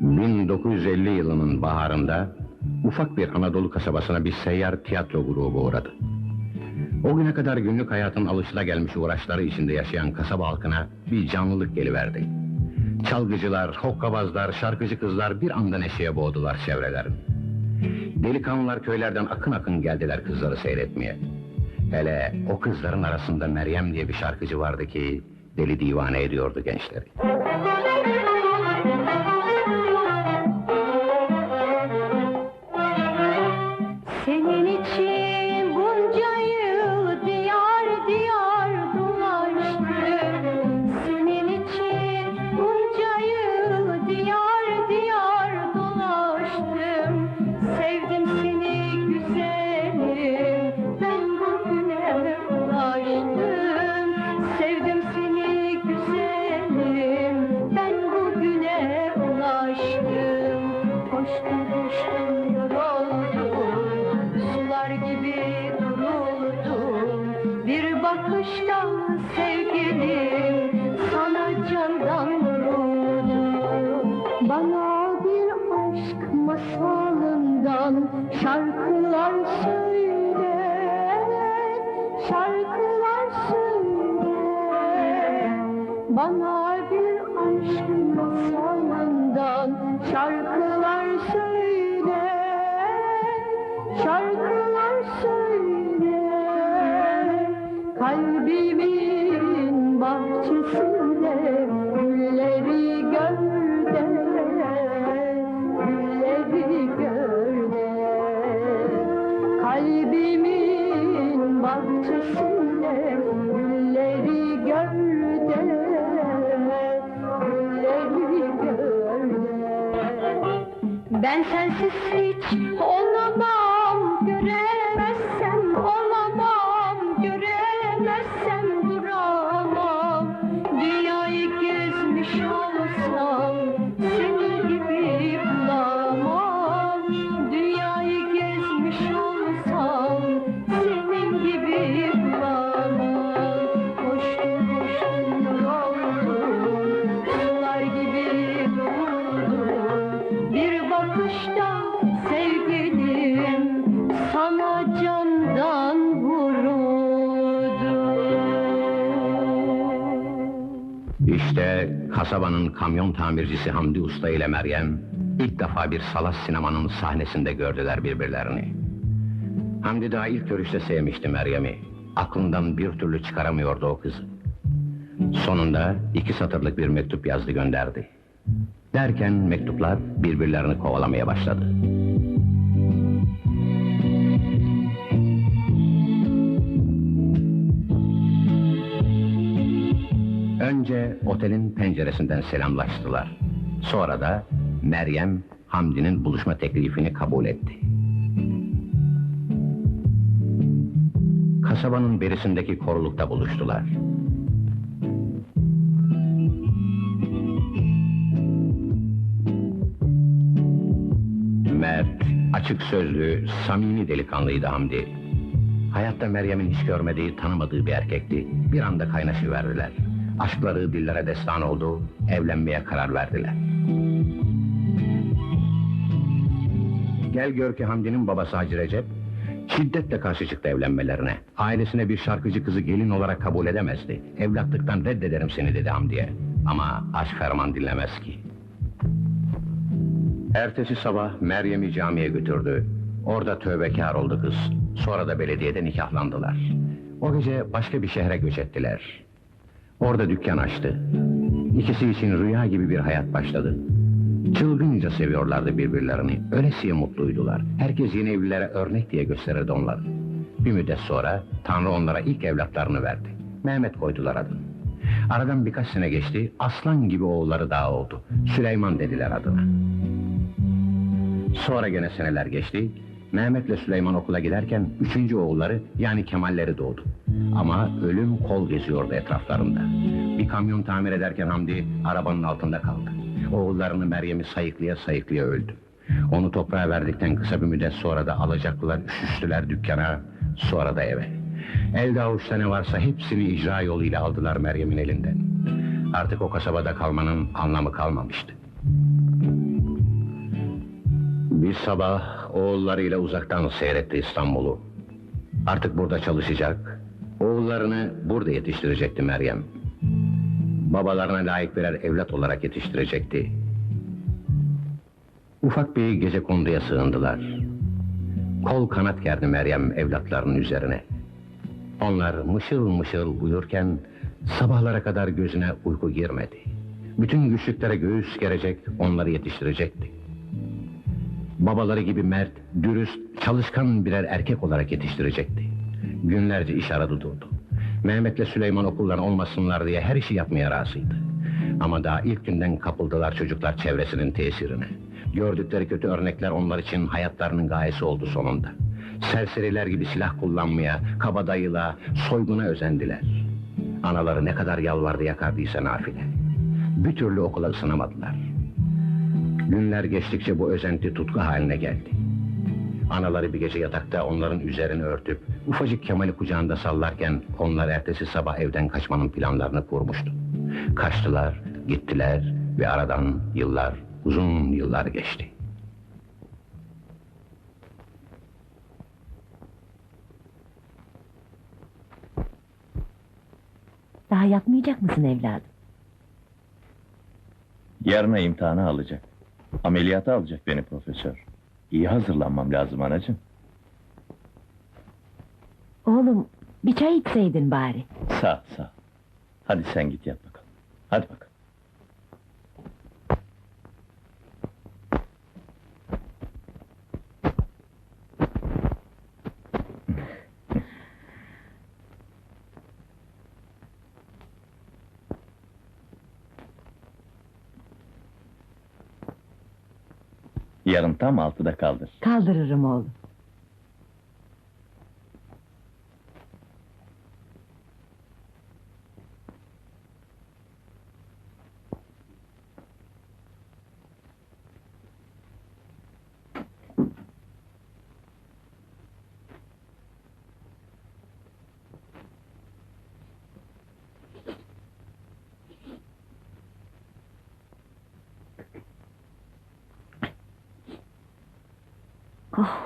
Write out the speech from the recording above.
1950 yılının baharında ufak bir Anadolu kasabasına bir seyyar tiyatro grubu uğradı. O güne kadar günlük hayatın alışılagelmiş uğraşları içinde yaşayan kasaba halkına bir canlılık geliverdi. Çalgıcılar, hokkabazlar, şarkıcı kızlar bir anda neşeye boğdular çevrelerini. Delikanlılar köylerden akın akın geldiler kızları seyretmeye. Hele o kızların arasında Meryem diye bir şarkıcı vardı ki deli divane ediyordu gençleri. Bana bir aşk masalından şarkılar söyle, şarkılar söyle. Kalbimin bahçesinde and tells his sweet İşte kasabanın kamyon tamircisi Hamdi Usta ile Meryem ilk defa bir salas sinemanın sahnesinde gördüler birbirlerini. Hamdi daha ilk görüşte sevmişti Meryem'i. Aklından bir türlü çıkaramıyordu o kızı. Sonunda iki satırlık bir mektup yazdı gönderdi. Derken mektuplar birbirlerini kovalamaya başladı. Önce otelin penceresinden selamlaştılar. Sonra da Meryem Hamdi'nin buluşma teklifini kabul etti. Kasabanın berisindeki korulukta buluştular. Mert, açık sözlü, samimi delikanlıydı Hamdi. Hayatta Meryem'in hiç görmediği, tanımadığı bir erkekti. Bir anda kaynaşıverdiler. Aşkları dillere destan oldu, evlenmeye karar verdiler. Gel gör ki Hamdi'nin babası Hacı Recep, şiddetle karşı çıktı evlenmelerine. Ailesine bir şarkıcı kızı gelin olarak kabul edemezdi. Evlatlıktan reddederim seni dedi Hamdi'ye. Ama aşk ferman dinlemez ki. Ertesi sabah Meryem'i camiye götürdü. Orada tövbekar oldu kız. Sonra da belediyede nikahlandılar. O gece başka bir şehre göç ettiler. Orada dükkan açtı. İkisi için rüya gibi bir hayat başladı. Çılgınca seviyorlardı birbirlerini. Ölesiye mutluydular. Herkes yeni evlilere örnek diye gösterirdi onları. Bir müddet sonra Tanrı onlara ilk evlatlarını verdi. Mehmet koydular adını. Aradan birkaç sene geçti, aslan gibi oğulları daha oldu. Süleyman dediler adına. Sonra gene seneler geçti. Mehmet'le Süleyman okula giderken üçüncü oğulları yani Kemalleri doğdu. Ama ölüm kol geziyordu etraflarında. Bir kamyon tamir ederken Hamdi arabanın altında kaldı. Oğullarını Meryem'i sayıklaya sayıklaya öldü. Onu toprağa verdikten kısa bir müddet sonra da alacaklılar üşüştüler dükkana, sonra da eve. Elde avuçta ne varsa hepsini icra yoluyla aldılar Meryem'in elinden. Artık o kasabada kalmanın anlamı kalmamıştı. Bir sabah oğullarıyla uzaktan seyretti İstanbul'u. Artık burada çalışacak, oğullarını burada yetiştirecekti Meryem. Babalarına layık birer evlat olarak yetiştirecekti. Ufak bir gece konduya sığındılar. Kol kanat gerdi Meryem evlatlarının üzerine. Onlar mışıl mışıl uyurken sabahlara kadar gözüne uyku girmedi. Bütün güçlüklere göğüs gerecek, onları yetiştirecekti. Babaları gibi mert, dürüst, çalışkan birer erkek olarak yetiştirecekti. Günlerce iş aradı durdu. Mehmet'le Süleyman okuldan olmasınlar diye her işi yapmaya razıydı. Ama daha ilk günden kapıldılar çocuklar çevresinin tesirine. Gördükleri kötü örnekler onlar için hayatlarının gayesi oldu sonunda. Serseriler gibi silah kullanmaya, kabadayılığa, soyguna özendiler. Anaları ne kadar yalvardı yakardıysa nafile. Bir türlü okula ısınamadılar. Günler geçtikçe bu özenti tutku haline geldi. Anaları bir gece yatakta onların üzerini örtüp ufacık Kemal'i kucağında sallarken onlar ertesi sabah evden kaçmanın planlarını kurmuştu. Kaçtılar, gittiler ve aradan yıllar, uzun yıllar geçti. Daha yatmayacak mısın evladım? Yarına imtihanı alacak. Ameliyata alacak beni profesör. İyi hazırlanmam lazım anacığım. Oğlum bir çay içseydin bari. Sağ sağ. Hadi sen git yat bakalım. Hadi bakalım. Yarın tam altıda kaldır. Kaldırırım oğlum. Oh.